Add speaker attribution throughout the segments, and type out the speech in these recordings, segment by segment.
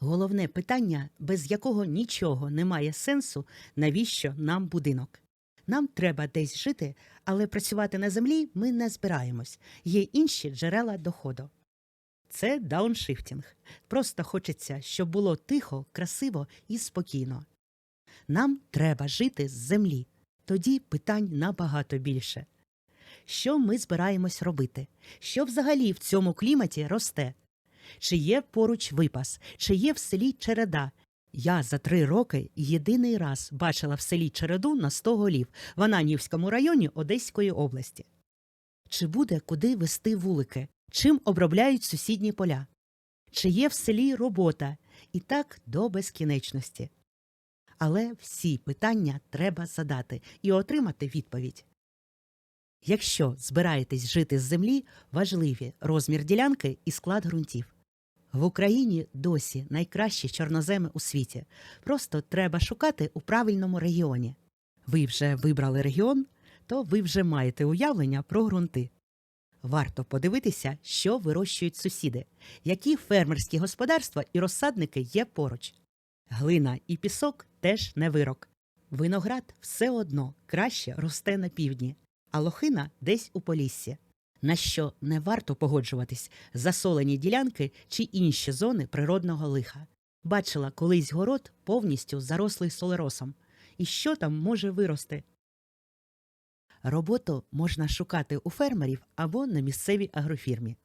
Speaker 1: Головне питання, без якого нічого немає сенсу, навіщо нам будинок. Нам треба десь жити, але працювати на землі ми не збираємось. Є інші джерела доходу. Це дауншифтінг. Просто хочеться, щоб було тихо, красиво і спокійно. Нам треба жити з землі. Тоді питань набагато більше. Що ми збираємось робити? Що взагалі в цьому кліматі росте? Чи є поруч випас, чи є в селі череда? Я за три роки єдиний раз бачила в селі череду на 100 голів в Ананівському районі Одеської області. Чи буде куди вести вулики? Чим обробляють сусідні поля? Чи є в селі робота? І так до безкінечності. Але всі питання треба задати і отримати відповідь. Якщо збираєтесь жити з землі, важливі розмір ділянки і склад ґрунтів. В Україні досі найкращі чорноземи у світі. Просто треба шукати у правильному регіоні. Ви вже вибрали регіон, то ви вже маєте уявлення про ґрунти. Варто подивитися, що вирощують сусіди, які фермерські господарства і розсадники є поруч. Глина і пісок теж не вирок. Виноград все одно краще росте на півдні, а лохина десь у поліссі. На що не варто погоджуватись засолені ділянки чи інші зони природного лиха. Бачила колись город повністю зарослий солеросом. І що там може вирости? Роботу можна шукати у фермерів або на місцевій агрофірмі.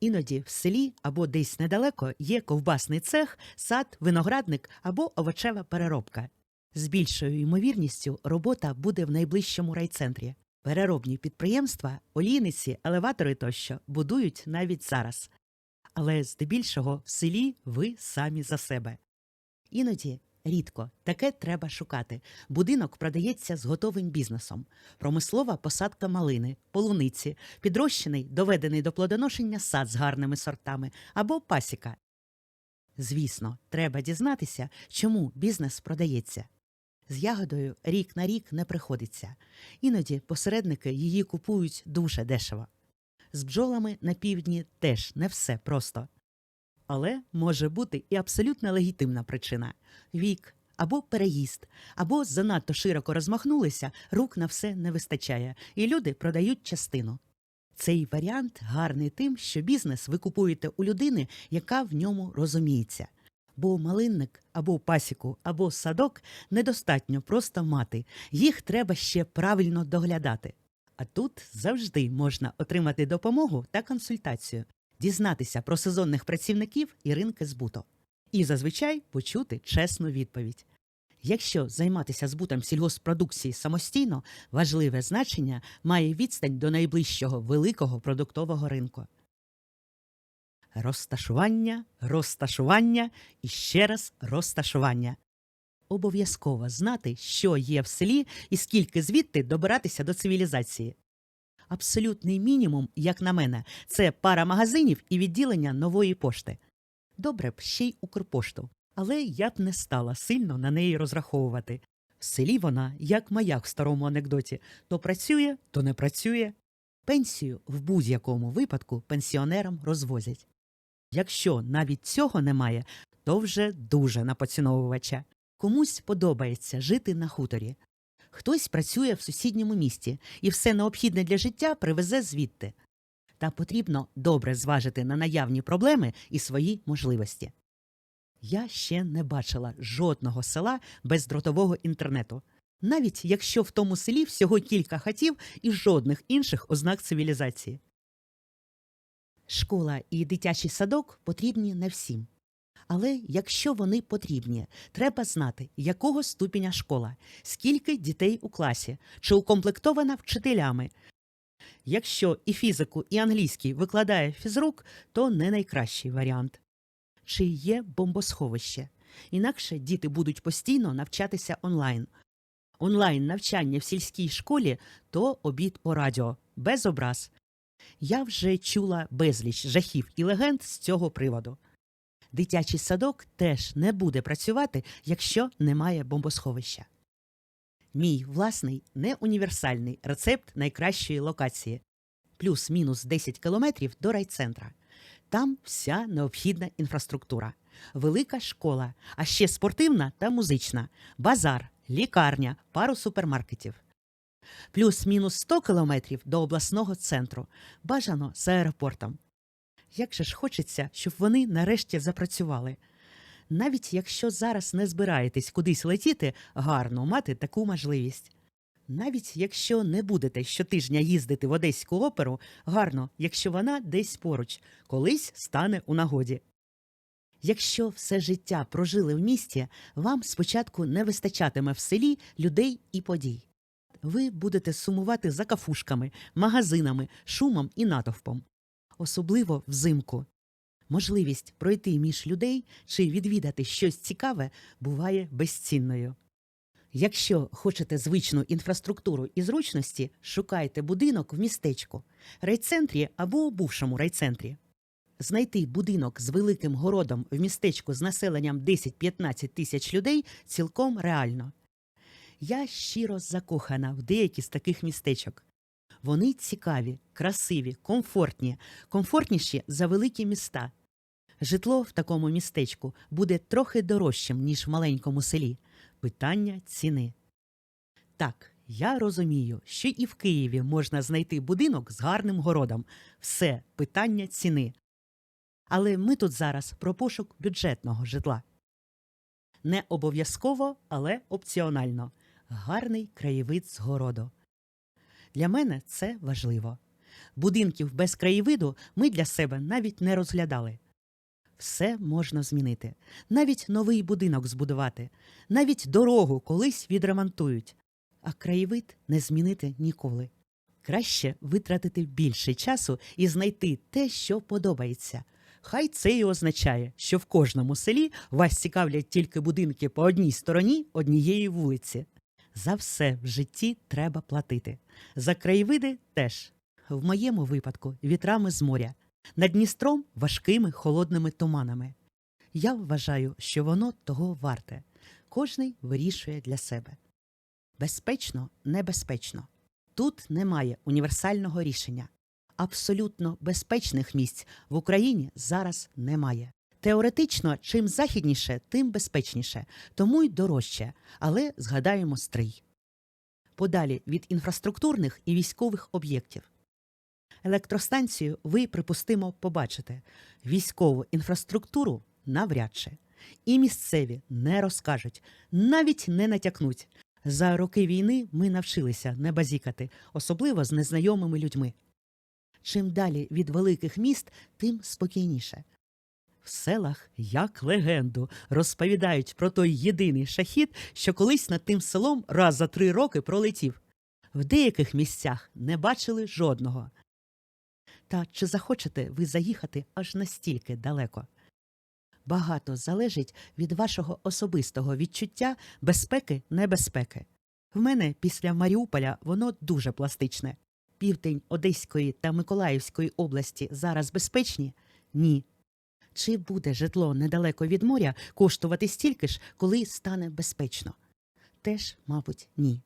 Speaker 1: Іноді в селі або десь недалеко є ковбасний цех, сад, виноградник або овочева переробка. З більшою ймовірністю робота буде в найближчому райцентрі. Переробні підприємства, олійниці, елеватори тощо будують навіть зараз. Але здебільшого в селі ви самі за себе. Іноді рідко таке треба шукати. Будинок продається з готовим бізнесом. Промислова посадка малини, полуниці, підрощений, доведений до плодоношення сад з гарними сортами або пасіка. Звісно, треба дізнатися, чому бізнес продається. З ягодою рік на рік не приходиться. Іноді посередники її купують дуже дешево. З бджолами на півдні теж не все просто. Але може бути і абсолютно легітимна причина вік або переїзд, або занадто широко розмахнулися, рук на все не вистачає, і люди продають частину. Цей варіант гарний тим, що бізнес ви купуєте у людини, яка в ньому розуміється. Бо малинник або пасіку, або садок недостатньо просто мати, їх треба ще правильно доглядати. А тут завжди можна отримати допомогу та консультацію, дізнатися про сезонних працівників і ринки збуту. І зазвичай почути чесну відповідь. Якщо займатися збутом сільгоспродукції самостійно, важливе значення має відстань до найближчого великого продуктового ринку. Розташування, розташування і ще раз розташування. Обов'язково знати, що є в селі і скільки звідти добиратися до цивілізації. Абсолютний мінімум, як на мене, це пара магазинів і відділення нової пошти. Добре б ще й Укрпошту, але я б не стала сильно на неї розраховувати. В селі вона, як маяк в старому анекдоті, то працює, то не працює. Пенсію в будь-якому випадку пенсіонерам розвозять. Якщо навіть цього немає, то вже дуже на поціновувача. Комусь подобається жити на хуторі. Хтось працює в сусідньому місті і все необхідне для життя привезе звідти. Та потрібно добре зважити на наявні проблеми і свої можливості. Я ще не бачила жодного села без дротового інтернету, навіть якщо в тому селі всього кілька хатів і жодних інших ознак цивілізації. Школа і дитячий садок потрібні не всім. Але якщо вони потрібні, треба знати, якого ступеня школа, скільки дітей у класі, чи укомплектована вчителями. Якщо і фізику, і англійський викладає фізрук, то не найкращий варіант. Чи є бомбосховище? Інакше діти будуть постійно навчатися онлайн. Онлайн навчання в сільській школі то обід по радіо, без образ. Я вже чула безліч жахів і легенд з цього приводу. Дитячий садок теж не буде працювати, якщо немає бомбосховища. Мій власний неуніверсальний рецепт найкращої локації плюс-мінус 10 кілометрів до райцентра. Там вся необхідна інфраструктура. велика школа, а ще спортивна та музична, базар, лікарня, пару супермаркетів. Плюс-мінус 100 кілометрів до обласного центру, бажано з аеропортом. Як же ж хочеться, щоб вони нарешті запрацювали. Навіть якщо зараз не збираєтесь кудись летіти, гарно мати таку можливість. Навіть якщо не будете щотижня їздити в Одеську оперу, гарно, якщо вона десь поруч, колись стане у нагоді. Якщо все життя прожили в місті, вам спочатку не вистачатиме в селі людей і подій. Ви будете сумувати за кафушками, магазинами, шумом і натовпом. Особливо взимку. Можливість пройти між людей чи відвідати щось цікаве буває безцінною. Якщо хочете звичну інфраструктуру і зручності, шукайте будинок в містечку, райцентрі або бувшому райцентрі. Знайти будинок з великим городом в містечку з населенням 10-15 тисяч людей цілком реально. Я щиро закохана в деякі з таких містечок. Вони цікаві, красиві, комфортні, комфортніші за великі міста. Житло в такому містечку буде трохи дорожчим, ніж в маленькому селі. Питання ціни. Так, я розумію, що і в Києві можна знайти будинок з гарним городом. Все питання ціни. Але ми тут зараз про пошук бюджетного житла. Не обов'язково, але опціонально. Гарний краєвид з городу. Для мене це важливо. Будинків без краєвиду ми для себе навіть не розглядали. Все можна змінити, навіть новий будинок збудувати, навіть дорогу колись відремонтують, а краєвид не змінити ніколи. Краще витратити більше часу і знайти те, що подобається. Хай це і означає, що в кожному селі вас цікавлять тільки будинки по одній стороні однієї вулиці. За все в житті треба платити. За краєвиди теж. В моєму випадку вітрами з моря, над Дністром важкими холодними туманами. Я вважаю, що воно того варте. Кожний вирішує для себе. Безпечно, небезпечно. Тут немає універсального рішення. Абсолютно безпечних місць в Україні зараз немає. Теоретично, чим західніше, тим безпечніше, тому й дорожче, але згадаємо стрий. Подалі від інфраструктурних і військових об'єктів. Електростанцію ви, припустимо, побачите, військову інфраструктуру навряд чи. І місцеві не розкажуть, навіть не натякнуть. За роки війни ми навчилися не базікати, особливо з незнайомими людьми. Чим далі від великих міст, тим спокійніше. В селах, як легенду, розповідають про той єдиний шахід, що колись над тим селом раз за три роки пролетів. В деяких місцях не бачили жодного. Та чи захочете ви заїхати аж настільки далеко? Багато залежить від вашого особистого відчуття безпеки небезпеки. В мене після Маріуполя воно дуже пластичне. Південь Одеської та Миколаївської області зараз безпечні? Ні. Чи буде житло недалеко від моря коштувати стільки ж, коли стане безпечно? Теж, мабуть, ні.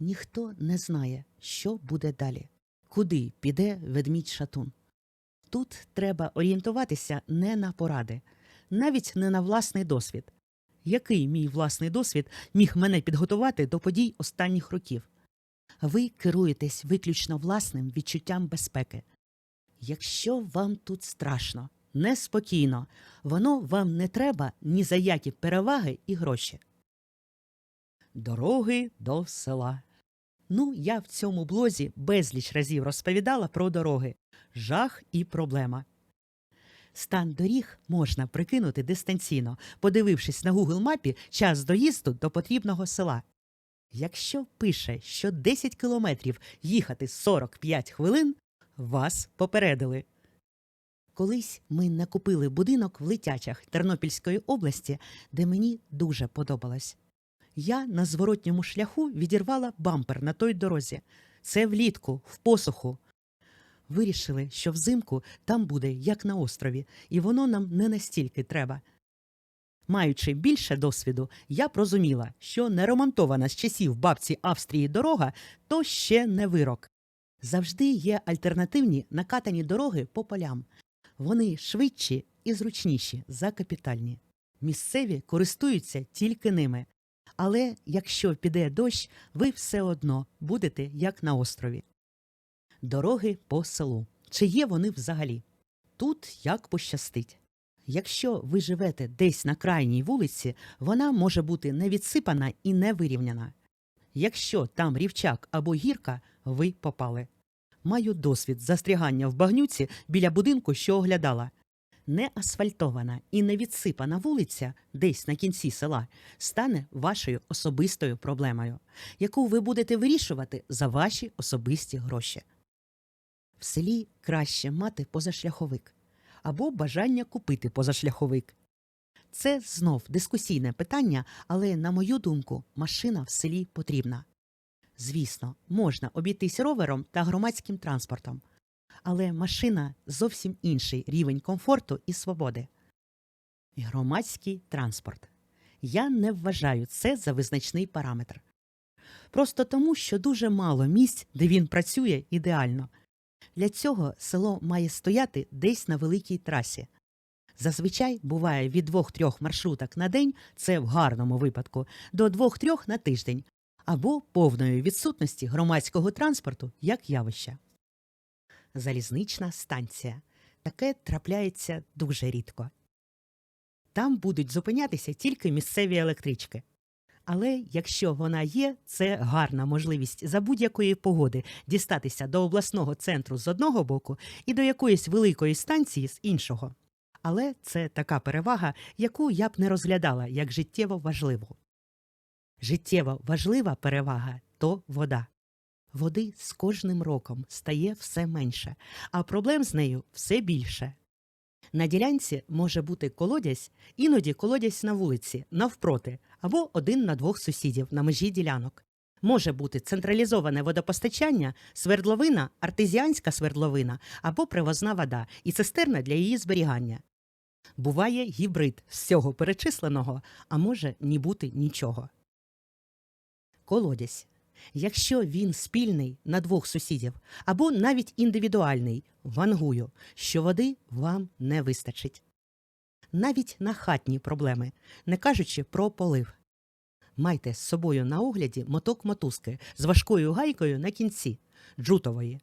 Speaker 1: Ніхто не знає, що буде далі, куди піде ведмідь шатун. Тут треба орієнтуватися не на поради, навіть не на власний досвід. Який мій власний досвід міг мене підготувати до подій останніх років? Ви керуєтесь виключно власним відчуттям безпеки. Якщо вам тут страшно, неспокійно, воно вам не треба ні за які переваги і гроші. Дороги до села. Ну, я в цьому блозі безліч разів розповідала про дороги, жах і проблема. Стан доріг можна прикинути дистанційно, подивившись на Google мапі час доїзду до потрібного села. Якщо пише, що 10 кілометрів їхати 45 хвилин, вас попередили. Колись ми накупили будинок в Летячах Тернопільської області, де мені дуже подобалось. Я на зворотньому шляху відірвала бампер на той дорозі. Це влітку, в посуху. Вирішили, що взимку там буде, як на острові, і воно нам не настільки треба. Маючи більше досвіду, я прозуміла, що неремонтована з часів бабці Австрії дорога то ще не вирок. Завжди є альтернативні накатані дороги по полям. Вони швидші і зручніші за капітальні. місцеві користуються тільки ними. Але якщо піде дощ, ви все одно будете як на острові. Дороги по селу. Чи є вони взагалі? Тут як пощастить. Якщо ви живете десь на крайній вулиці, вона може бути не відсипана і не вирівняна. Якщо там рівчак або гірка, ви попали. Маю досвід застрягання в багнюці біля будинку, що оглядала. Не асфальтована і не відсипана вулиця десь на кінці села стане вашою особистою проблемою, яку ви будете вирішувати за ваші особисті гроші. В селі краще мати позашляховик або бажання купити позашляховик. Це знов дискусійне питання, але, на мою думку, машина в селі потрібна. Звісно, можна обійтись ровером та громадським транспортом, але машина зовсім інший рівень комфорту і свободи. Громадський транспорт. Я не вважаю це за визначний параметр. Просто тому, що дуже мало місць, де він працює ідеально. Для цього село має стояти десь на великій трасі. Зазвичай буває від двох-трьох маршруток на день, це в гарному випадку, до двох-трьох на тиждень, або повної відсутності громадського транспорту як явища. Залізнична станція. Таке трапляється дуже рідко. Там будуть зупинятися тільки місцеві електрички. Але якщо вона є, це гарна можливість за будь-якої погоди дістатися до обласного центру з одного боку і до якоїсь великої станції з іншого. Але це така перевага, яку я б не розглядала як життєво важливу. Життєво важлива перевага то вода. Води з кожним роком стає все менше, а проблем з нею все більше. На ділянці може бути колодязь, іноді колодязь на вулиці, навпроти, або один на двох сусідів на межі ділянок. Може бути централізоване водопостачання, свердловина, артезіанська свердловина або привозна вода і цистерна для її зберігання. Буває гібрид з цього перечисленого, а може ні бути нічого. Колодязь. Якщо він спільний на двох сусідів або навіть індивідуальний, вангую, що води вам не вистачить. Навіть на хатні проблеми, не кажучи про полив. Майте з собою на огляді моток мотузки з важкою гайкою на кінці джутової,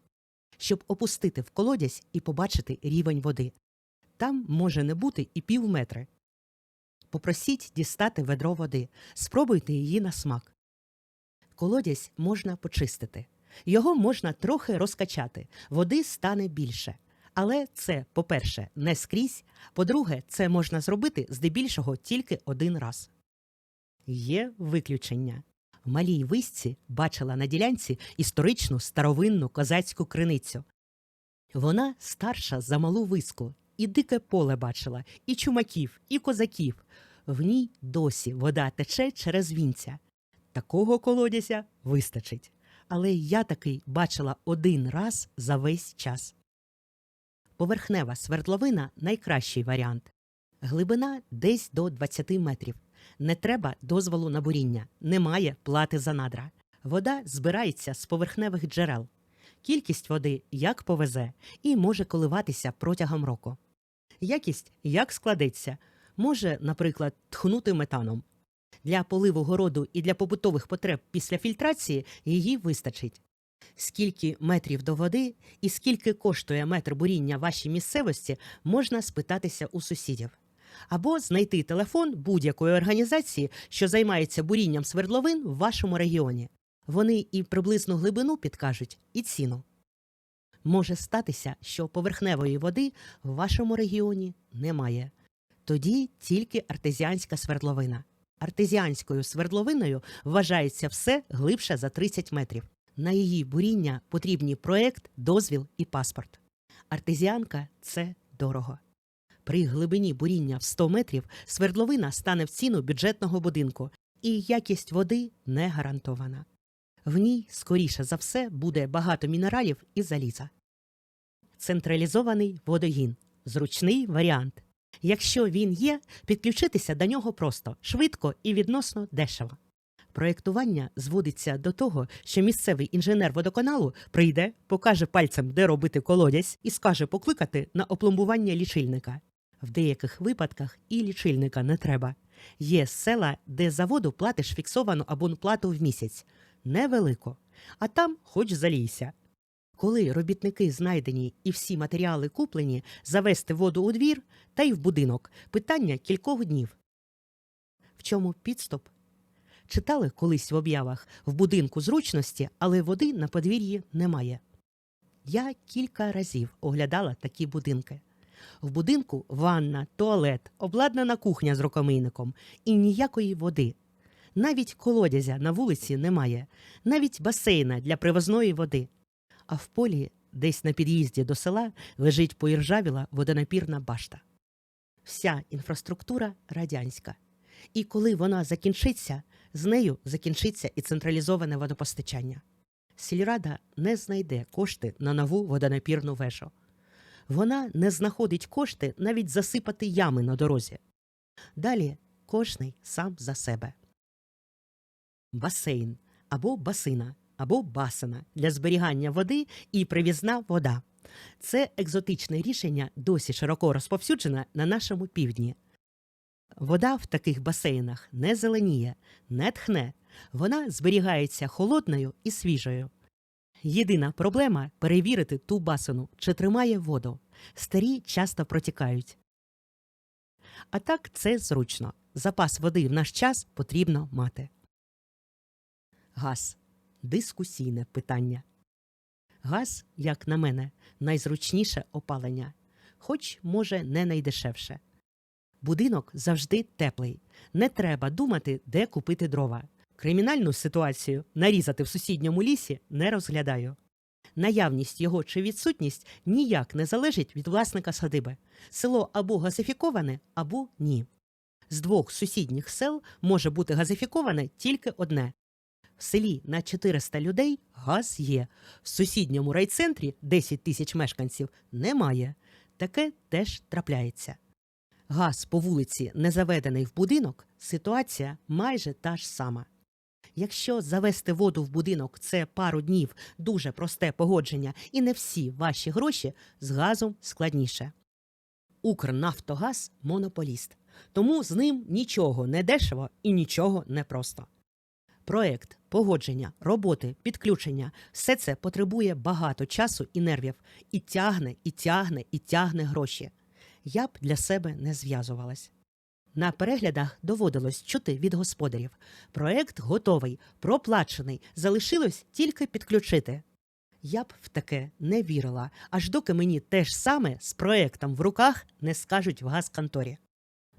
Speaker 1: щоб опустити в колодязь і побачити рівень води. Там може не бути і пів метри. Попросіть дістати ведро води, спробуйте її на смак. Колодязь можна почистити. Його можна трохи розкачати, води стане більше. Але це, по-перше, не скрізь, по-друге, це можна зробити здебільшого тільки один раз. Є виключення. В малій висці бачила на ділянці історичну старовинну козацьку криницю. Вона старша за малу виску, і дике поле бачила, і чумаків, і козаків. В ній досі вода тече через вінця. Такого колодязя вистачить. Але я такий бачила один раз за весь час. Поверхнева свердловина найкращий варіант. Глибина десь до 20 метрів. Не треба дозволу на буріння, немає плати за надра. Вода збирається з поверхневих джерел. Кількість води як повезе і може коливатися протягом року. Якість як складеться, може, наприклад, тхнути метаном. Для поливу городу і для побутових потреб після фільтрації її вистачить. Скільки метрів до води і скільки коштує метр буріння вашій місцевості, можна спитатися у сусідів. Або знайти телефон будь-якої організації, що займається бурінням свердловин в вашому регіоні. Вони і приблизну глибину підкажуть, і ціну. Може статися, що поверхневої води в вашому регіоні немає. Тоді тільки артезіанська свердловина. Артезіанською свердловиною вважається все глибше за 30 метрів. На її буріння потрібні проект, дозвіл і паспорт. Артезіанка це дорого. При глибині буріння в 100 метрів свердловина стане в ціну бюджетного будинку, і якість води не гарантована. В ній, скоріше за все, буде багато мінералів і заліза. Централізований водогін зручний варіант. Якщо він є, підключитися до нього просто, швидко і відносно дешево. Проєктування зводиться до того, що місцевий інженер водоканалу прийде, покаже пальцем, де робити колодязь, і скаже покликати на опломбування лічильника. В деяких випадках і лічильника не треба. Є села, де за воду платиш фіксовану абонплату в місяць. Невелико. А там хоч залійся. Коли робітники знайдені і всі матеріали куплені, завести воду у двір та й в будинок питання кількох днів. В чому підстоп? Читали колись в об'явах в будинку зручності, але води на подвір'ї немає. Я кілька разів оглядала такі будинки. В будинку ванна, туалет, обладнана кухня з рукомийником і ніякої води. Навіть колодязя на вулиці немає, навіть басейна для привозної води. А в полі, десь на під'їзді до села, лежить поіржавіла водонапірна башта. Вся інфраструктура радянська. І коли вона закінчиться, з нею закінчиться і централізоване водопостачання. Сільрада не знайде кошти на нову водонапірну вежу. Вона не знаходить кошти навіть засипати ями на дорозі. Далі кожний сам за себе. Басейн або басина, або басина для зберігання води і привізна вода. Це екзотичне рішення досі широко розповсюджене на нашому півдні. Вода в таких басейнах не зеленіє, не тхне, вона зберігається холодною і свіжою. Єдина проблема перевірити ту басину, чи тримає воду. Старі часто протікають. А так це зручно. Запас води в наш час потрібно мати. Газ дискусійне питання. Газ, як на мене, найзручніше опалення, хоч, може, не найдешевше. Будинок завжди теплий. Не треба думати, де купити дрова. Кримінальну ситуацію нарізати в сусідньому лісі не розглядаю. Наявність його чи відсутність ніяк не залежить від власника садиби. Село або газифіковане, або ні. З двох сусідніх сел може бути газифіковане тільки одне. В селі на 400 людей газ є. В сусідньому райцентрі 10 тисяч мешканців немає. Таке теж трапляється. Газ по вулиці не заведений в будинок, ситуація майже та ж сама. Якщо завести воду в будинок це пару днів дуже просте погодження, і не всі ваші гроші з газом складніше. Укрнафтогаз монополіст, тому з ним нічого не дешево і нічого не просто. Проект, погодження, роботи, підключення все це потребує багато часу і нервів, і тягне, і тягне, і тягне гроші. Я б для себе не зв'язувалась. На переглядах доводилось чути від господарів. Проект готовий, проплачений, залишилось тільки підключити. Я б в таке не вірила, аж доки мені те ж саме з проектом в руках не скажуть в газконторі.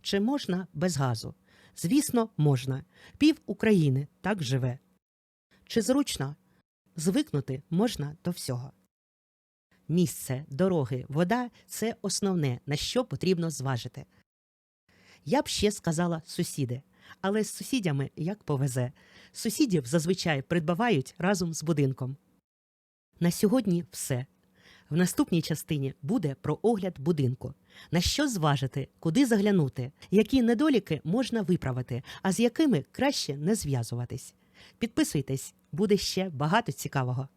Speaker 1: Чи можна без газу? Звісно, можна. Пів України так живе. Чи зручно? Звикнути можна до всього. Місце, дороги, вода це основне, на що потрібно зважити. Я б ще сказала сусіди, але з сусідями як повезе. Сусідів зазвичай придбавають разом з будинком. На сьогодні все. В наступній частині буде про огляд будинку. На що зважити, куди заглянути, які недоліки можна виправити, а з якими краще не зв'язуватись. Підписуйтесь, буде ще багато цікавого.